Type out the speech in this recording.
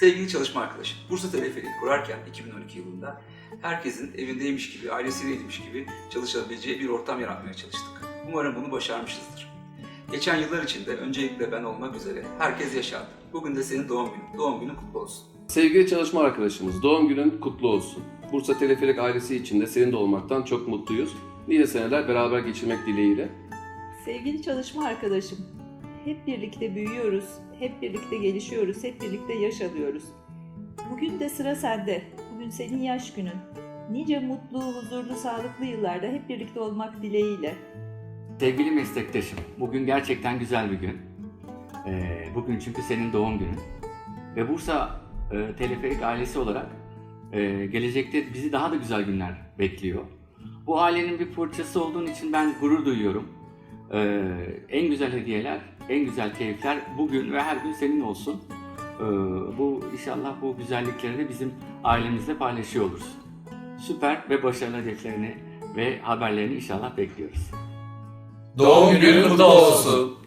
Sevgili çalışma arkadaşım, Bursa Teleferik kurarken 2012 yılında herkesin evindeymiş gibi, ailesiyleymiş gibi çalışabileceği bir ortam yaratmaya çalıştık. Umarım bunu başarmışızdır. Geçen yıllar içinde öncelikle ben olmak üzere herkes yaşandı. Bugün de senin doğum günün. Doğum günün kutlu olsun. Sevgili çalışma arkadaşımız, doğum günün kutlu olsun. Bursa Teleferik ailesi için de senin de olmaktan çok mutluyuz. Nice seneler beraber geçirmek dileğiyle. Sevgili çalışma arkadaşım, hep birlikte büyüyoruz, hep birlikte gelişiyoruz, hep birlikte yaş alıyoruz. Bugün de sıra sende. Bugün senin yaş günün. Nice mutlu, huzurlu, sağlıklı yıllarda hep birlikte olmak dileğiyle. Sevgili meslektaşım, bugün gerçekten güzel bir gün. Ee, bugün çünkü senin doğum günün. Ve Bursa e, Teleferik ailesi olarak e, gelecekte bizi daha da güzel günler bekliyor. Bu ailenin bir fırçası olduğun için ben gurur duyuyorum. Ee, en güzel hediyeler, en güzel keyifler bugün ve her gün senin olsun. Ee, bu inşallah bu güzellikleri de bizim ailemizle paylaşıyor oluruz. Süper ve başarılı hedeflerini ve haberlerini inşallah bekliyoruz. Doğum günün kutlu olsun.